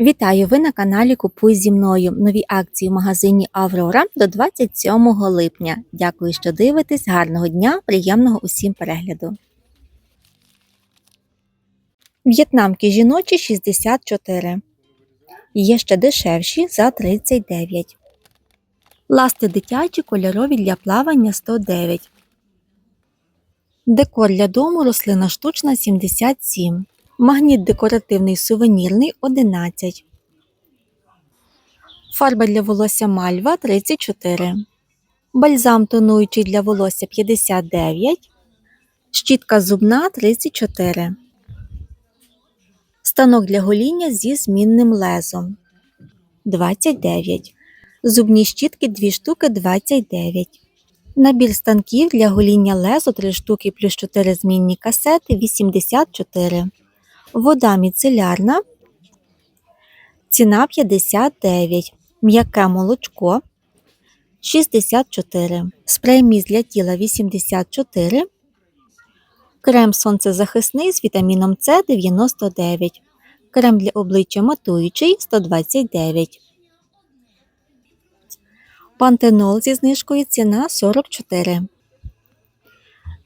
Вітаю! Ви на каналі Купуй зі мною. Нові акції в магазині Аврора до 27 липня. Дякую, що дивитесь. Гарного дня, приємного усім перегляду. В'єтнамки жіночі 64. Є ще дешевші за 39. Ласти дитячі кольорові для плавання 109. Декор для дому рослина штучна 77. Магніт декоративний сувенірний 11. Фарба для волосся мальва 34. Бальзам тонуючий для волосся 59. Щітка зубна 34. Станок для гоління зі змінним лезом 29. Зубні щітки 2 штуки 29. Набір станків для гоління лезу 3 штуки плюс 4 змінні касети 84. Вода міцелярна. Ціна 59. М'яке молочко 64. Спрей міст для тіла 84. Крем сонцезахисний з вітаміном С 99. Крем для обличчя матуючий 129. Пантенол зі знижкою ціна 44.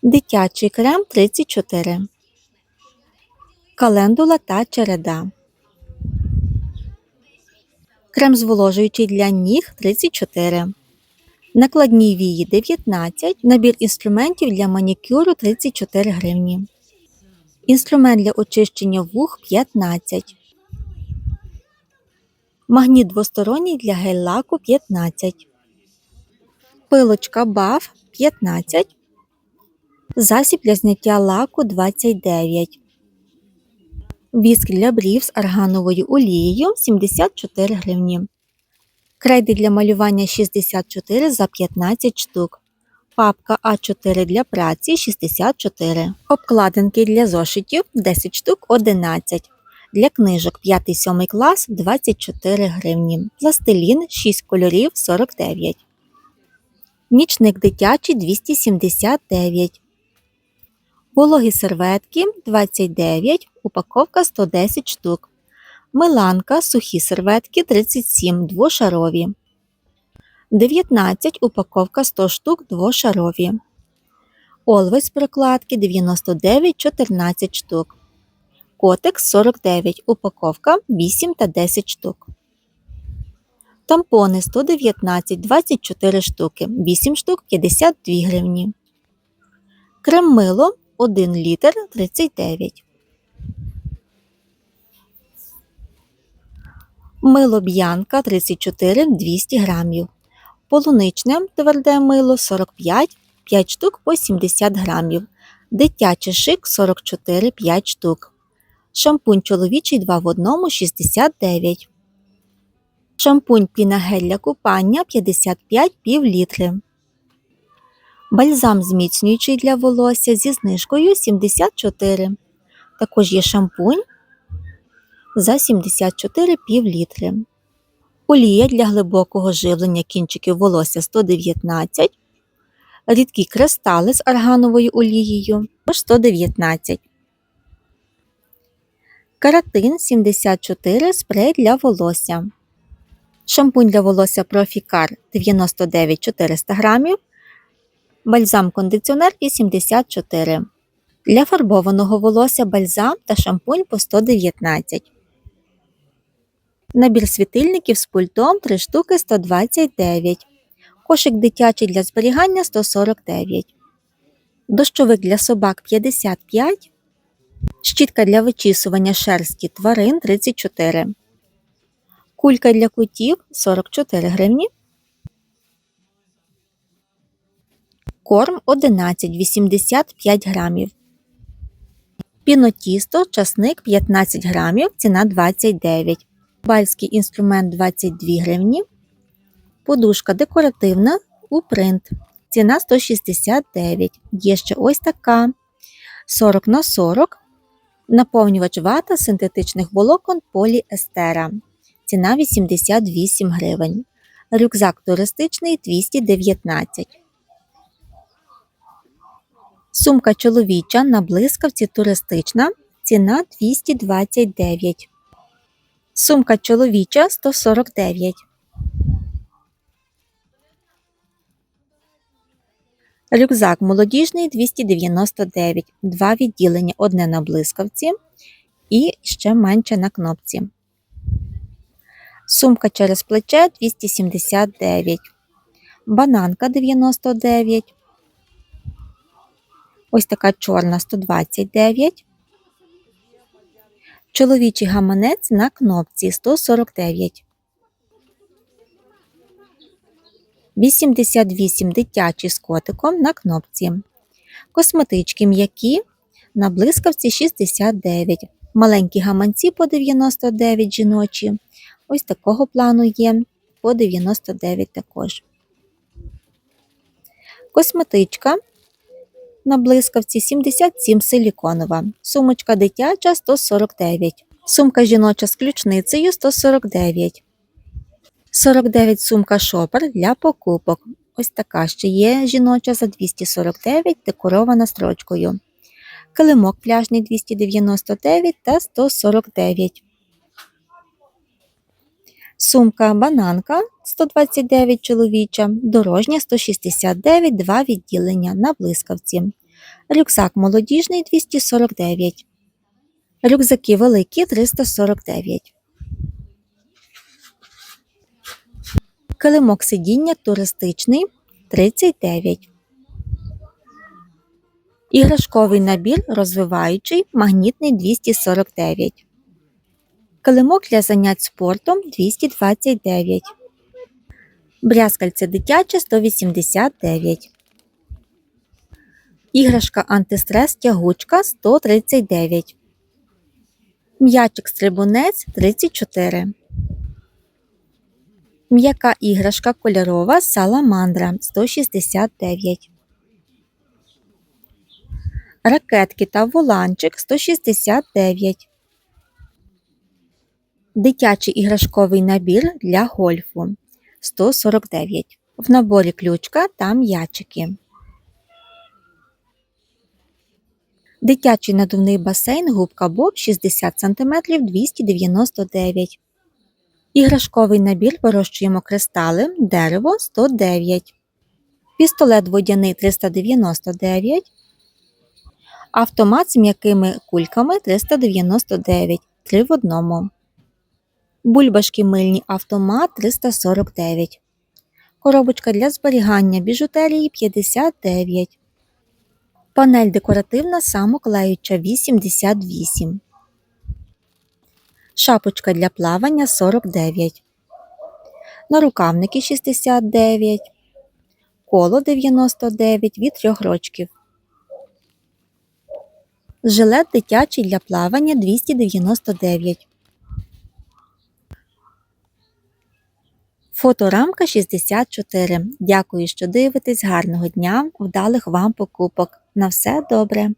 Дитячий крем 34. Календула та череда. Крем зволожуючий для ніг 34. Накладні вії 19. Набір інструментів для манікюру 34 гривні. Інструмент для очищення вух 15. Магніт двосторонній для гель-лаку 15. Пилочка баф 15. Засіб для зняття лаку 29. Віск для брів з аргановою олією 74 гривні. Крейди для малювання 64 за 15 штук. Папка А4 для праці 64. Обкладинки для зошитів 10 штук 11. Для книжок 5-7 клас 24 гривні. Пластилін 6 кольорів 49. Нічник дитячий 279. Вологі серветки 29, упаковка 110 штук. Миланка сухі серветки 37 двошарові. 19 упаковка 100 штук двошарові. Олвес прокладки 99 14 штук. Котекс 49 упаковка 8 та 10 штук. Тампони 119 24 штуки, 8 штук 52 гривні. Крем мило 1 літр 39. Мило б'янка 34 200 грамів. Полуничне тверде мило 45 5 штук по 70 грамів. Дитячий шик 44 5 штук. Шампунь чоловічий 2 в 1 69. Шампунь пінагель для купання 55 пів літри. Бальзам зміцнюючий для волосся зі знижкою 74. Також є шампунь за 74 пів літри. Олія для глибокого живлення кінчиків волосся 119. Рідкі кристали з аргановою олією 119. Каратин 74 спрей для волосся. Шампунь для волосся Профікар 99 400 грамів. Бальзам кондиціонер 84. Для фарбованого волосся бальзам та шампунь по 119. Набір світильників з пультом 3 штуки 129. Кошик дитячий для зберігання 149. Дощовик для собак 55. Щітка для вичісування шерсті тварин 34. Кулька для котів 44 гривні. Корм 11,85 грамів. Пінотісто, часник 15 грамів, ціна 29. Бальський інструмент 22 гривні. Подушка декоративна у принт. Ціна 169. Є ще ось така 40 на 40. Наповнювач вата синтетичних волокон поліестера. Ціна 88 гривень. Рюкзак туристичний 219. Сумка чоловіча на блискавці туристична. Ціна 229. Сумка чоловіча 149. Рюкзак молодіжний 299. Два відділення: одне на блискавці і ще менше на кнопці. Сумка через плече 279. Бананка 99. Ось така чорна 129. Чоловічий гаманець на кнопці 149. 88 дитячий з котиком на кнопці. Косметички м'які на блискавці 69. Маленькі гаманці по 99 жіночі. Ось такого плану є по 99 також. Косметичка на блискавці 77 силіконова. Сумочка дитяча 149. Сумка жіноча з ключницею 149. 49 сумка шопер для покупок. Ось така ще є жіноча за 249, декорована строчкою. Килимок пляжний 299 та 149. Сумка бананка 129 чоловіча, дорожня 169, два відділення на блискавці. Рюкзак молодіжний 249. Рюкзаки великі 349. Килимок сидіння туристичний 39. Іграшковий набір розвиваючий магнітний 249. Килимок для занять спортом 229. Брязкальце дитяче 189. Іграшка антистрес тягучка 139. М'ячик стрибунець 34. М'яка іграшка кольорова саламандра 169. Ракетки та воланчик 169. Дитячий іграшковий набір для гольфу 149. В наборі ключка та м'ячики. Дитячий надувний басейн губка Боб 60 см 299. Іграшковий набір вирощуємо кристали, дерево 109. Пістолет водяний 399. Автомат з м'якими кульками 399. 3 в одному. Бульбашки мильні автомат 349. Коробочка для зберігання біжутерії 59. Панель декоративна самоклеюча 88. Шапочка для плавання 49. Нарукавники 69. Коло 99 від 3 рочків. Жилет дитячий для плавання 299. Фоторамка 64. Дякую, що дивитесь. Гарного дня, вдалих вам покупок. На все добре!